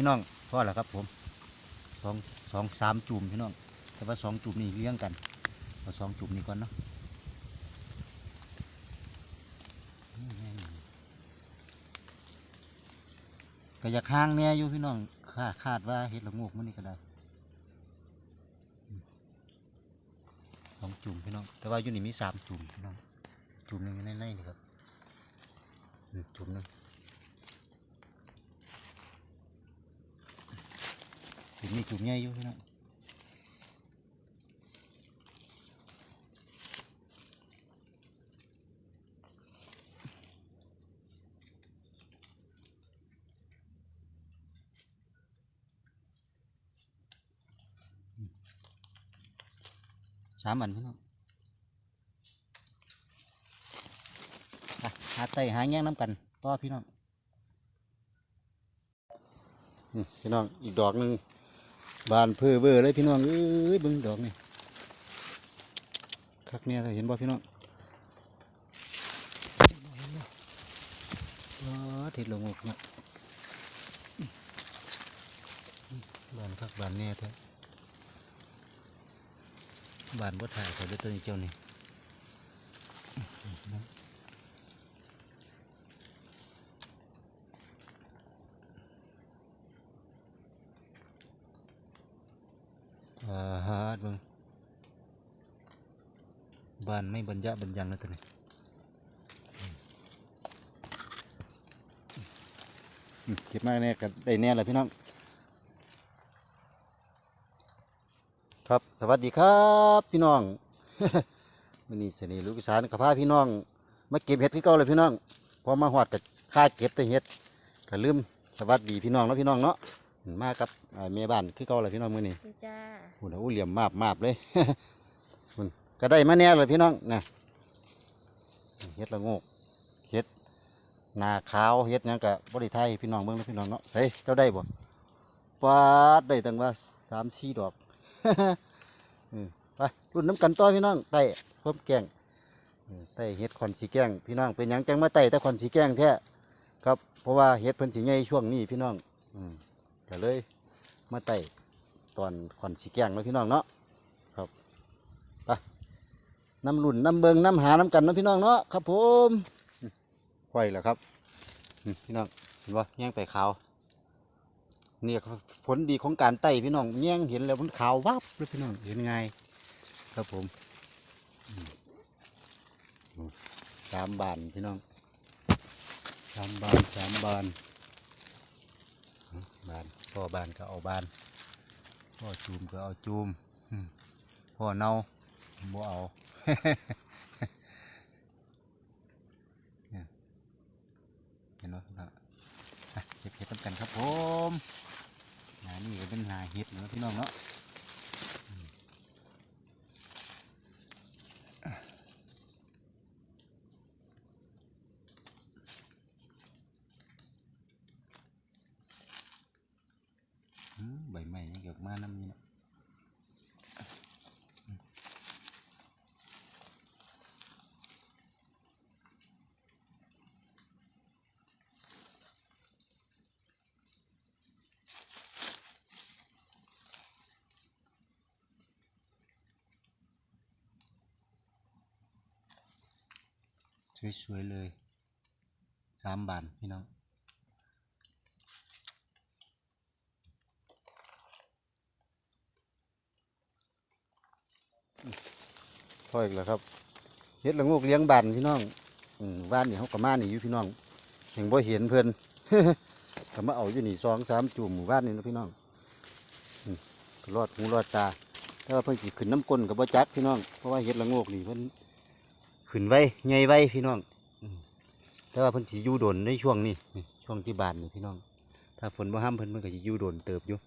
พี่น้องพอแล้วครับผมสองสองสามจุ่มพี่น้องแต่ว่าสองจุ่มนี่เลี้ยงกันเอาสองจุ่มนี้ก่อนเนาะก็อยากห่างแน่อยู่พี่น้องคาดคาดว่าเฮ็ดละโงกมันนี่ก็ได้สองจุ่มพี่น้อง แต่ว่าอยู่นี่มีสามจุ่มพี่น้อง จุ่มหนึงในในนี่ครับจุ่มหนึง จุ่มนี่จุ่มใหญ่อยู่พี่น้องสามอันพี่น้องไปหาไต่หาแง่งน้ำกันต่อพี่น้องพี่น้องอีกดอกหนึ่ง บานเพื่อเบอร์เลยพี่น้องเอ้ยเบิ่งดอกนี่คักเนี่ยเห็นบ่พี่น้องว้าเทิดลงอกเนี่ยบานคักบานเนี่ยแท้บานบ่ถ่ายเขาด้วยตัวนี้เจ้านี่อ่าฮะ เบิ่งบานไม่บรรยะบรรยังนะตัวนี้เก็บมาแน่กันได้แน่เลยพี่น้อง ครับสวัสดีครับพี่น้องวันนี้เสน่ห์ลูกสานกับพาพี่น้อง มาเก็บเห็ดพี่เก่าเลยพี่น้องพอมาหอดกับค่าเก็บแต่เห็ดก็ลืมสวัสดีพี่น้องเนาะพี่น้องเนาะมากับอ่าแม่บ้านคือเก่าเลยพี่น้องมือนี้ดีจ้า โอ้โหเหลี่ยมมาบมาบเลยมันก็ได้มาแน่เลยพี่น้องนะเฮ็ดละโงกเฮ็ดนาขาวเฮ็ดยังกะบริไทยพี่น้องเบิ่งนะพี่น้องเนาะเฮ้ยเจ้าได้บ่ปาดได้ตั้งว่าสามสี่ดอกอืมไปรุ่นน้ำกันต่อพี่น้องไต่เพิ่มแกงไต่เฮ็ดคอนสีแกงพี่น้องเป็นยังจังมาไต่แต่คอนสีแกงแท้ครับเพราะว่าเฮ็ดเพิ่นสีใหญ่ช่วงนี้พี่น้องอืมก็เลยมาไต่ ตอนขอนสีแกงเนาะพี่น้องเนาะครับไปน้ำรุ่นน้ำเบิงน้ำหาน้ำกันเนาะพี่น้องเนาะครับผมไข่แล้วครับพี่น้องเห็นปะแย่งไปขาวนี่ผลดีของการไต่พี่น้องแย่งเห็นแล้วมันขาววับเลยพี่น้องเห็นไงครับผมสามบานพี่น้องสามบานสามบานบานพอบานก็เอาบาน พ่อจูมก็เอาจูมอืมพ่อเนาบ่เอาเห็นไหมครับเก็บเห็ดต้กันครับผมนี่ก็เป็นหาเห็ดเนาะพี่น้องเนาะอืมอืมใบไม้นี่เกี่ยวมาน้ำนี่เนาะ สวยๆเลยสามบานพี่น้องพออีกแล้วครับเฮ็ดละโงกเลี้ยงบานพี่น้องบ้านนี่เขากระมานี่อยู่พี่น้องเห็นบ่เห็นเพิ่อนก็มาเอาอยู่นี่สองสามจุ่มหมู่บ้านนี่นะพี่น้องก็รอดหูรอดตาแต่ว่าเพิ่นสิขึ้นน้ำก้นกับบ่จักพี่น้องเพราะว่าเฮ็ดละโงกนี่เพิ่น ขึ้นไว้ใหญ่ไว้พี่น้องแต่ว่าเพิ่นสิอยู่โดนในช่วงนี้นี่ช่วงที่บานนี่พี่น้อง ถ้าฝนบ่ห้ามเพิ่นมันก็สิอยู่โดนเติบอยู่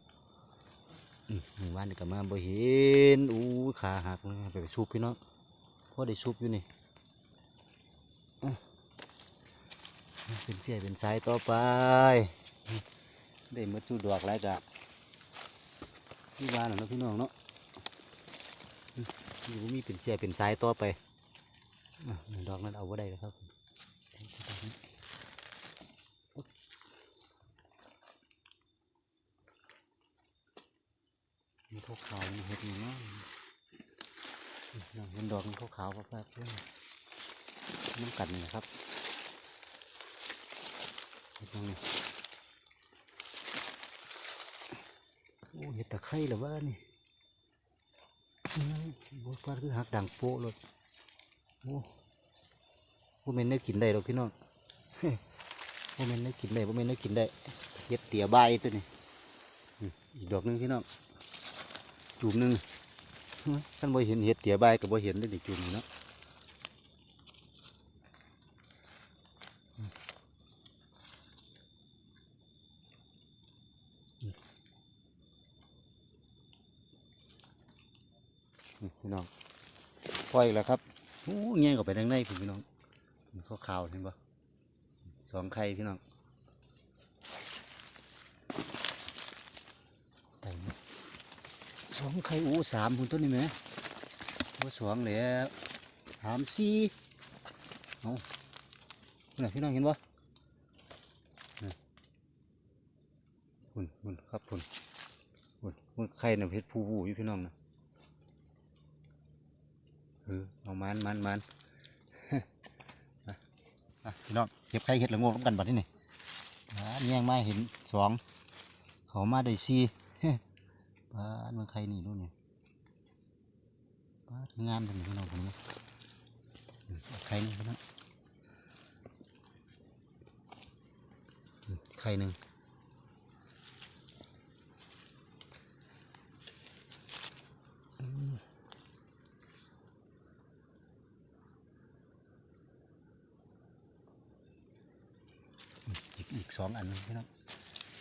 อืมหมู่บ้านนี่ก็มาบ่เห็นอู้ขาหักเลยไปไปสูบพี่น้องพอได้สูบอยู่นี่อะเป็นเสียเป็นสายต่อไป ได้หมาสู้ดอกแล้วกะที่บ้านน่ะเนาะพี่น้องเนาะอืมนี่บ่มีเป็นเสียเป็นสายต่อไปอะ ดอกนั้นเอาไว้ได้แล้ครับมีขาวขาวเห็ดอยู่นะห็นดอกมันขาวขาวแป๊บๆน้ำกัดนี่นครับตรงนี้โอ้เห็ดตะไคร้หรือว่านี่บัวฟ้าคือหักด่างโป๊เลย โอ้บ่แม่นได้กินได้หรอกพี่น้องบ่แม่นได้กินได้บ่แม่นได้กินได้เห็ดเตี๋ยใบตัวนี้อีกดอกหนึงพี่น้องจุ่มหนึ่งท่านบ่เห็นเห็ดเตี๋ยใบกับบ่เห็นได้ในจุ่มเนาะพี่น้องปล่อยแล้วครับ โอ้เงี้ยเข้าไปทางในพี่น้องมันขาวเห็นบ่สองไข่พี่น้องไต่สองไข่อูสามคุณต้นนี่ไหมว่าสองแล้วสามสี่เอาเนี่ยพี่น้องเห็นบ่นี่คุณคุณครับคุณคุณคุณไข่เนี่ยเพชรผู้ผู้อยู่พี่น้องนะ เอามันมันมันพี่น้องเก็บไข่เห็ดละโงกกันบัดนี้นี่แย่งมาเห็นสองเขามาได้สี่ปลาเมืองไข่นี่ดูนี่ปลางามเป็นพี่น้องผมนะอืมเอาไข่นี่พี่น้องไข่หนึ่งอืมอืมอีกอีก สองอันนึงพี่น้อง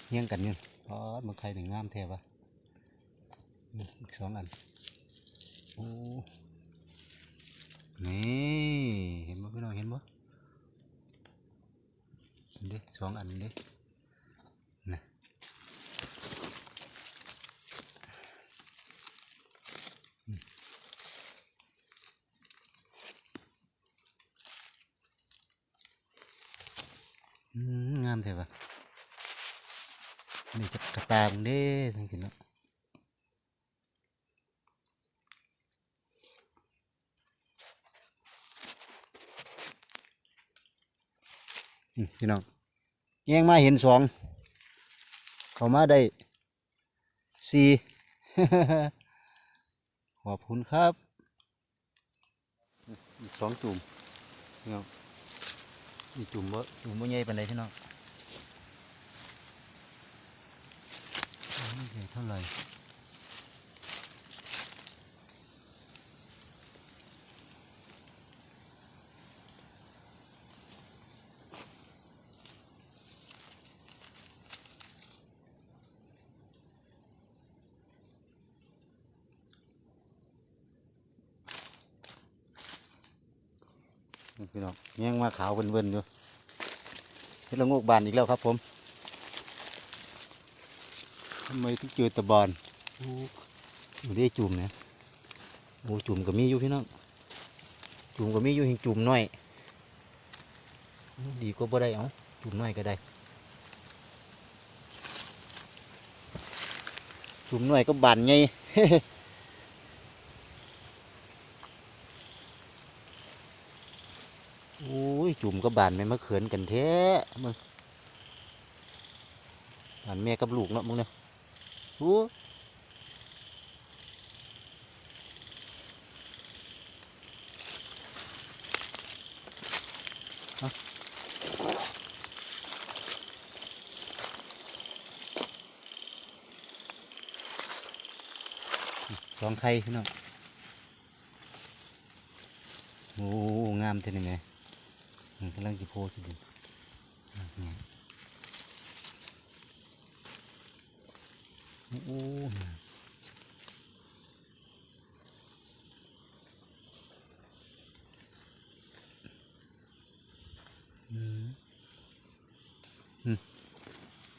เฮี้ยงกันเนี่ยปลาเมืองไข่หนึ่งงามแท้ปะนี่อีกสองอันโอ้นี่เห็นบ่พี่น้องเห็นบ่เห็นเด้สองอันเด้นะอืมอืมงามแท้ปะนี่จะกระตามึง เด้ทั้งกินเนาะพี่น้องแย่งมาเห็นสอง เขามาได้สี่ขอบคุณครับสองจุ่มพี่น้องอีจุ่มว่าจุ่มว่าใหญ่ปานใดพี่น้อง ไม่ใหญ่เท่าไหร่นี่พี่น้องแย่งมาขาวเบิ่นๆอยู่เฮ็ดละงกบานอีกแล้วครับผมำไมถึงเจอตะบอนโอ้อยู่ได้จุ่มนี่ยโอ้จุ่มก็มีอยู่พี่น้องจุ่มก็มีอยู่เห็นจุ่มน้อยดีก็บ่ได้เอาจุ่มน้อยก็ได้จุ่มน้อยก็บานไงโอ้ยจุ่มกับานแม่มาเขินกันแท้มึงบานแม่กับลูกเนาะมึงเนี่ย อ้เอาสองไข่พี่น้องโอ้งามเท่านี้ไหมกำลังจะโพสดิเนี่ย โอ้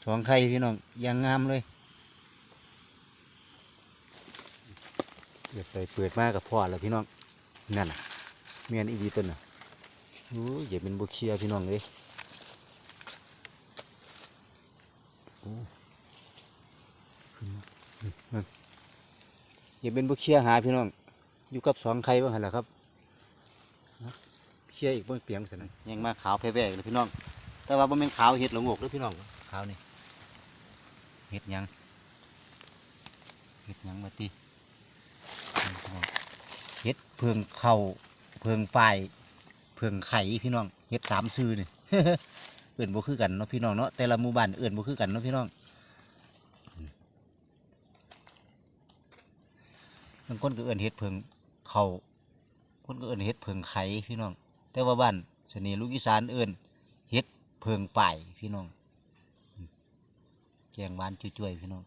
สองไข่พี่น้องยังงามเลยเดี๋ยวไปเปิดมากับพ่อแล้วพี่น้องนั่นน่ะเมียนอีดีต้นน่ะโอ้ยอย่าเป็นบุเคียพี่น้องเลยโอ้ขึ้นมาอืมนั่น อย่าเป็นบุเคียหาพี่น้อง อยู่กับสองไข่บ้างหันแหละครับเคียอีกบนเปียงสนั่นยังมาขาวแพ้แวกเลยพี่น้อง แต่ว่าบ่แม่นขาวเห็ดหลงอกเลยพี่น้องขาวนี่เห็ดยังเห็ดยังมาตีเห็ดเพิงเข่าเพิงไฟเพิงไข่พี่น้องเห็ดสามซื่อนี่เอื่นบ่คือกันเนาะพี่น้องเนาะแต่ละหมู่บ้านเอื่นบ่คือกันเนาะพี่น้อง บางคนก็เอื่นเห็ดเพิงเขาคนก็เอื่นเห็ดเพิงไข่พี่น้อง แต่ว่าบ้านสนีลูกอีสานเอื่นเห็ดเพิงฝ่ายพี่น้องแกงหวานจุ้ยๆพี่น้อง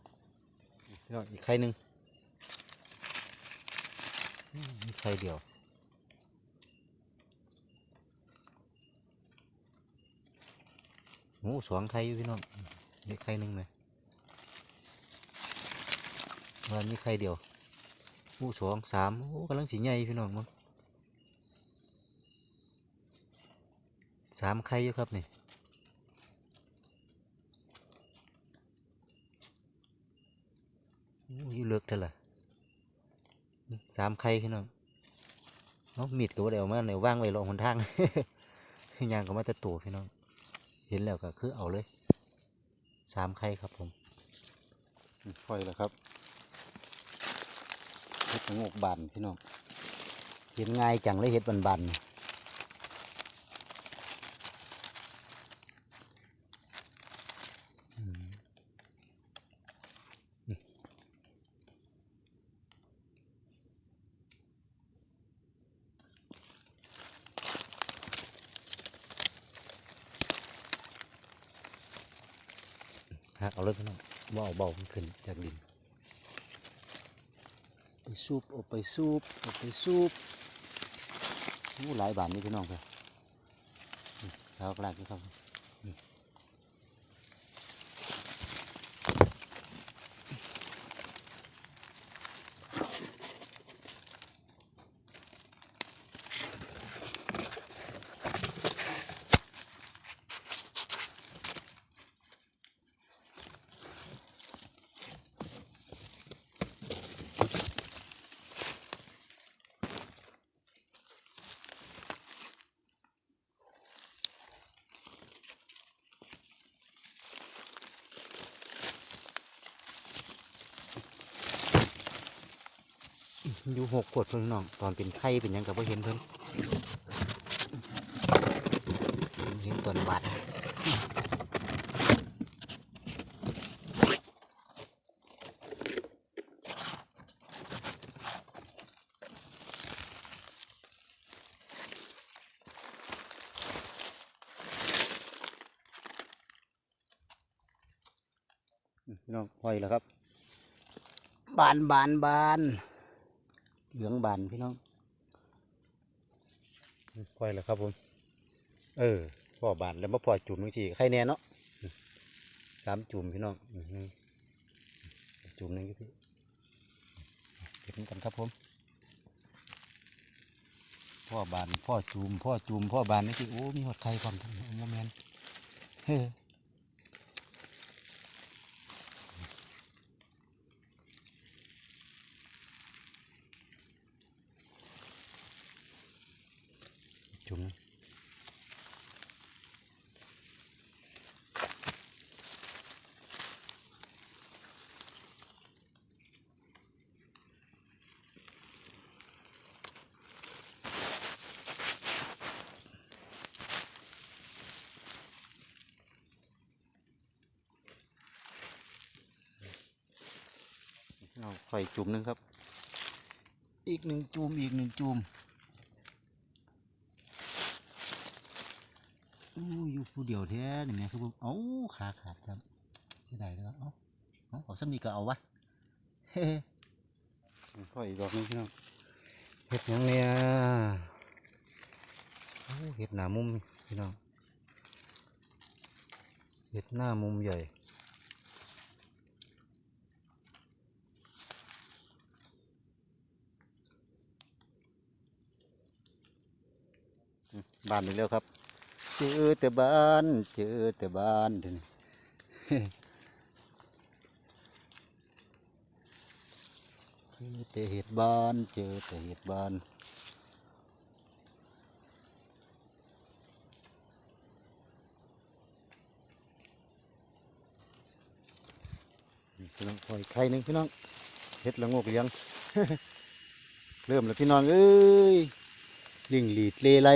พี่น้องอีกไข่หนึ่งมีไข่เดียวโอ้สองไข่อยู่พี่น้องนี่ไข่หนึ่งไหมวันนี้ไข่เดียว โอ้สองสามโอ้กำลังสีใหญ่พี่น้องมั้งสามไข่อยู่ครับนี่โอ้ยเลือกเท่าไหร่สามไข่พี่น้องเนาะมีดก็บ่ได้เอามาเนี่ยว่างไว้รองหนทางยางก็มาแต่ตัวพี่น้อง เห็นแล้วก็คือเอาเลยสามไข่ครับผมค่อยแล้วครับ เห็ดงกบานพี่น้องเห็นง่ายจังเลยเห็ดบานบานๆอืมนี่หักเอาเลยพี่น้องว่าเอาเบาขึ้นจากดิน ซูบอบไปซูบอบไปซูบอู้หลายบาทนี่พี่น้องครับแล้วกลากนี่ครับ อยู่หกขวดเพิ่งน้อง ตอนเป็นไข่เป็นยังกับว่าเห็นเพิ่นเห็นตอนบาดพี่น้องหอยแล้วครับ บานบานบาน เหลืองบานพี่น้องปล่อยแล้วครับผม เออพ่อบานแล้วมาพ่อจุ่มทั้งสี่ใครแน่เนาะสามจุ่มพี่น้องจุ่มหนึ่งพี่เก็บกันครับผมพ่อบานพ่อจุ่มพ่อจุ่มพ่อบานนี่สิโอ้มีหดไข่ความโมเมนเจุ่มเอาไข่จุ่มหนึงครับ อีกหนึ่งจุ่มอีกหนึ่งจุ่มอู้อยู่ ผู้เดียวแท้นี่แม่คือผมเอ้าขาขาดครับเสียดายเลยเอ้าเอาเอาสักนิดก็เอาวะเฮ้ค่อยอีกดอกนึงพี่น้องเห็ดยังเนี่ยโอ้เห็ดหน้ามุมพี่น้องเห็ดหน้ามุมใหญ่บ้านนี้แล้วครับ เจอแต่บ้าน เจอแต่บ้านเดี๋ยวนี้เจอแต่เห็ดบ้าน เจอแต่เห็ดบ้านพี่น้องปล่อยไข่หนึ่งพี่น้องเห็ดละโงกเลี้ยง เริ่มแล้วพี่น้องเอ้ยลิงหลีดเลไล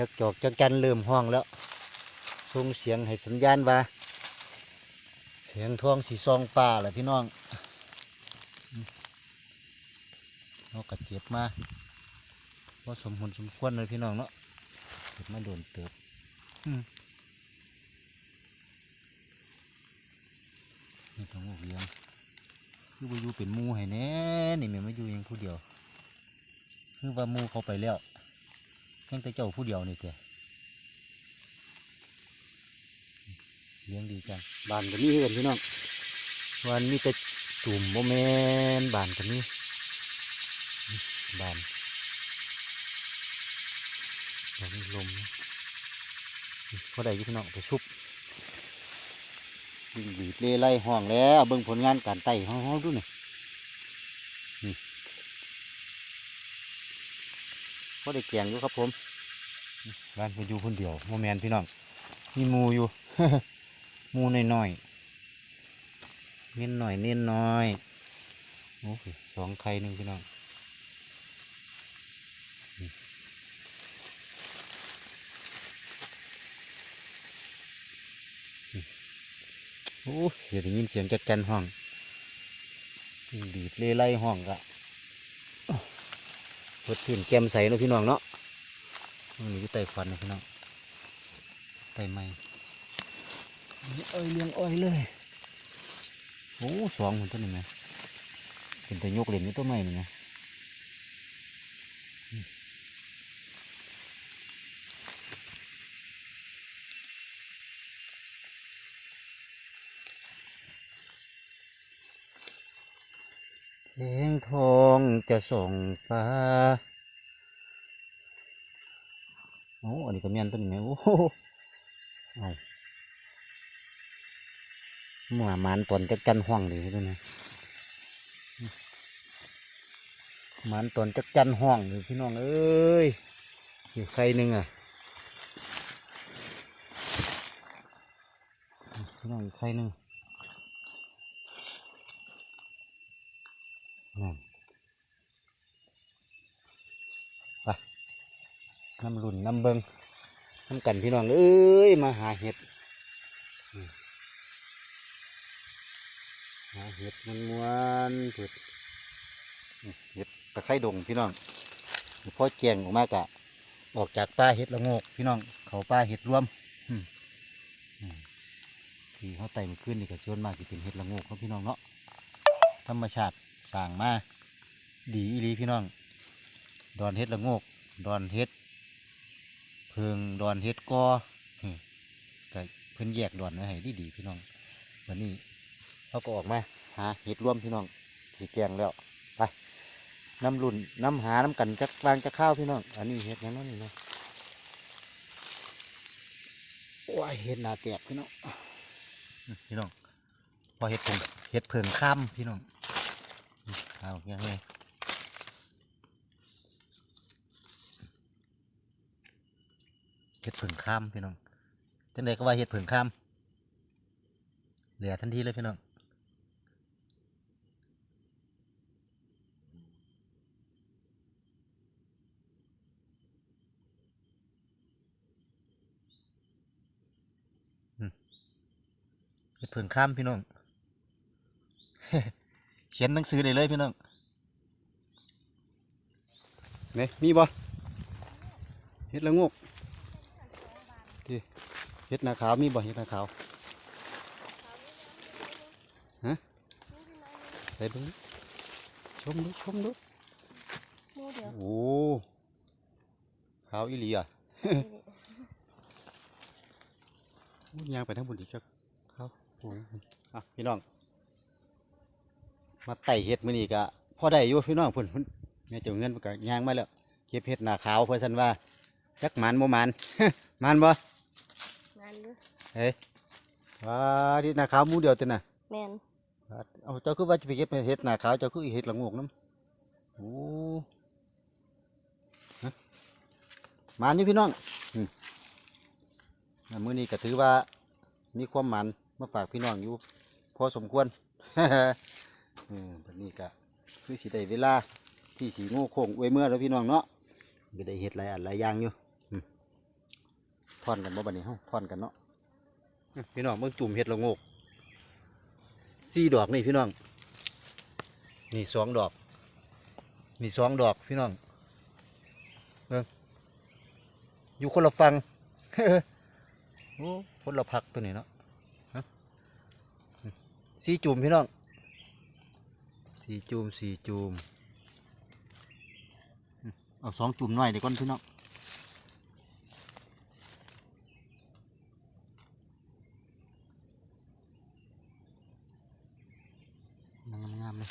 จักจอกจักจันเริ่มห้องแล้วส่งเสียงให้สัญญาณว่า เสียงทองสีซองป่าแหละพี่น้องนกกระเจี๊ยบมาว่าสมผลสมควรเลยพี่น้องเนาะเก็บมาโดนเติบนี่ต้องอกเลี้ยงคือว่าอยู่เป็นมูให้แน่นี่แม่มาอยู่อยังผู้เดียว คือว่ามูเขาไปแล้ว ยงแต่เจ้าผู้เดียวนี่เจ้เลี้ยงดีจังบ้านก็มีเฮือนพี่น้องวันมีแต่ตุ่มโมแมนบ้านก็มีนี่บ้านบ้านมีลมนะนี่พอได้อยู่พี่น้องไปซุปวิ่งบีบเล่ไล่ห้องแล้วเบิ่งผลงานการไต่ห้องๆดูหน่อย ก็ได้เกียงอยู่ครับผมร้านผมอยู่คนเดียวโมแมนพี่น้องมีมูอยู่ มูน้อยๆเน้นหน่อยเน้นน้อยโอ้โหสองไข่หนึ่งพี่น้องโอ้เสียงด้ยินเสียงจัดกันห้องดีดเล่ไล่ห้องกะ พดชื่นแก้มใสเนาะพี่น้องเนาะมันอยู่ใต้ฟันนะพี่น้องใต้ไม้อ้ยเลี้ยงอ้อยเลยโอ้สองคนตัวนี้ไหมเป็นแต่ยกเหรียญนี่ตัวใหม่นี่นะอืมเพลงทอ จะส่งฟ้าโอ้อันนี้ก็เมียนตัวนี้ไหมโอ้โหเอาหมามันตนจะกันห่วงเลยตัวนี้มันตนจะจันห่วงเลยพี่น้องเอ้ยอยู่ใครหนึ่งอะพี่น้องอีกใครหนึ่งนั่น น้ำรุ่นน้ำเบิงน้ำกันพี่น้องเอ้ยมาหาเห็ดหาเห็ดมันมวนเผิดเห็ดตะไคร้ดงพี่น้องพอแจงออกมากะออกจากป่าเห็ดละโงก พี่น้องเขาป่าเห็ดรวมที่เขาไต่มาขึ้นนี่ก็ชวนมากที่เป็นเห็ดละโงกเนาพี่น้องเนาะธรรมชาติสร้างมาดีอีลีพี่น้อง ดอนเห็ดละโงก ดอนเห็ด เพิงดอนเฮ็ดกอก็เพิ่นแยกดอนไว้ให้ดีดีพี่น้องวันนี้เราก็ออกมาหาเห็ดร่วมพี่น้องสีแกงแล้วไปน้ำรุ่นน้ำหาน้ำกันจักวางจักข้าวพี่น้องอันนี้เห็ดยังนั่นนี่นะโอ้ยเห็ดหนาแตกพี่น้องพี่น้องพอเห็ดผงเห็ดเพิงข้ามพี่น้องเอาอย่างไง เห็ดผึ่งข้ามพี่น้องจังใดก็ว่าเห็ดผึ่งข้ามเหลือทันทีเลยพี่น้องเห็ดผึ่งข้ามพี่น้องเขียนหนังสือได้เลยพี่น้องเนี่ยมีบ่เห็ดละงก เห็ดนาขาวมีบ่เห็ดนาขาวฮะไปเบิ่งดิชมดูชมดูหมูเดียวโอ้ขาวอีหลีอะมุ่ยางไปทั้งบนอีกจักขาวโอ้ยอะพี่น้อง มาไต่เห็ดมื้อนี้ก็พอได้อยู่พี่น้องเพิ่นเพิ่นแม่เจ้าเงินเพิ่นก็ย่างมาแล้วเก็บเห็ดนาขาวเพิ่นซั่นว่าจักหมันบ่หมันหมันบ่งานหรือ เฮ้ยว้าดินาขาวหมูเดียวเต็น่ะแมนอเอาเจ้าคือว่าจะไปเก็บเห็ดหน้าขาวเจ้าคือเห็ดละโงกน้ำโอ้ฮะมานี่พี่น้องอืมอ่ามื้อนี้ก็ถือว่ามีความหมันมาฝากพี่น้องอยู่ พอสมควรอืมแบบนี้ก็คือสิได้เวลาพี่สีโง่โค้งอวยเมื่อแล้วพี่น้องเนาะก็ได้เห็ดหลายอันหลายอย่างอยู่อืมทอนกันบ่บัดนี้เฮาทอนกันเนาะอืม พี่น้องเบิ่งจุ่มเห็ดละโงกสี่ดอกนี่พี่น้อง นี่สองดอก นี่สองดอกพี่น้องเบิ่งอยู่คนละฟังโอ้คนละพักตัวนี้เนาะสี่จุ่มพี่น้องสี่จุ่มสี่จุ่มเอาสองจุ่มหน่อยเดี๋ยวก่อนพี่น้องามงามๆเลย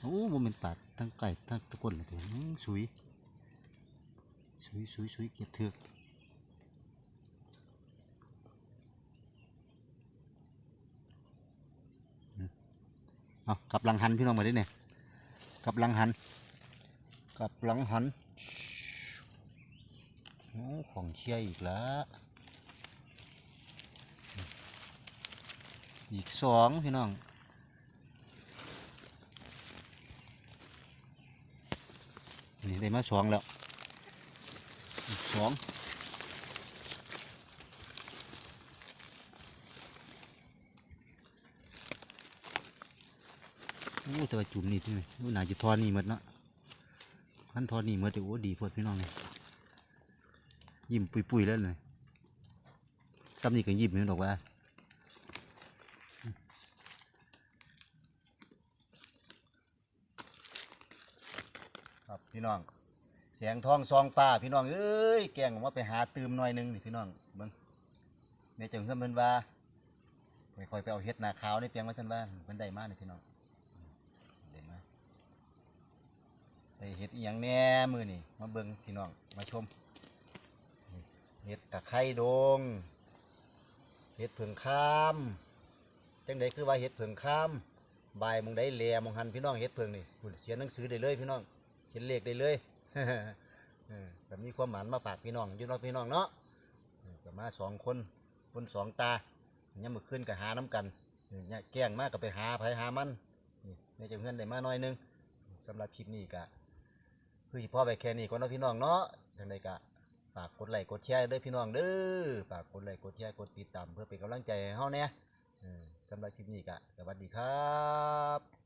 โอ้โมเมนตัดทั้ง ไก่ทั้งตะกุนเลยทีอื้อสุยสุยสุยสุยเก็บเถือกเอากับลังหันพี่น้องมาได้เนี่ยกับลังหัน กับลังหันอของเชียอีกแล้ว อีกสองพี่น้อง นี่ได้มาสองแล้วสองโอ้แต่ว่าจุ่มนี่ที่นี่โอ้น่าจะทอนนี่หมดเนาะขันทอนนี่หมดจะโอ้ดีโพดพี่น้องเลยยิ้มปุยๆแล้วเลยตำนี่ก็ยิ้มเหมือนดอกว่าครับ พี่น้องเสียงทองซองฟ้าพี่น้องเอ้ยแกงออกมาไปหาตืมหน่อยหนึงนี่พี่น้องเบิ่งแม่เจังเพิ่นเพิ่นว่าค่อยๆไปเอาเฮ็ดนาขาวในเปียงมาซั่นว่าเพิ่นได้มากนี่พี่น้องได้มาได้เฮ็ดอีหยังแน่มือนี่มาเบิ่งพี่น้องมาชมเฮ็ดตะไคร้ดงเฮ็ดเผิงคามจังไดคือว่าเฮ็ดเผิงคามบายมองได้แลมองหันพี่น้องเฮ็ดเผิงนี่เขียนหนังสือได้เลยพี่น้อง เขียนเลขได้เลยเออก็มีความหมายมาฝากพี่น้องยู่นาะพี่น้องเนาะเออก็มาสองคนคนสองตาเนี่ยมือขึ้นก็หาน้ำกันเนี่ยแกล้งมากก็ไปหาไผหามันนี่ใจะเพื่อนได้มาหน่อยนึงสำหรับคลิปนี้ก็คือพ่อไปแค่นี้ก่อนเนาะพี่น้องเนาะจังใดก็ฝากกดไลค์กดแชร์ด้อพี่น้องเด้อฝากกดไลค์กดแชร์กดติดตามเพื่อเป็นกำลังใจให้เฮาเนี่ยสำหรับคลิปนี้ก็สวัสดีครับ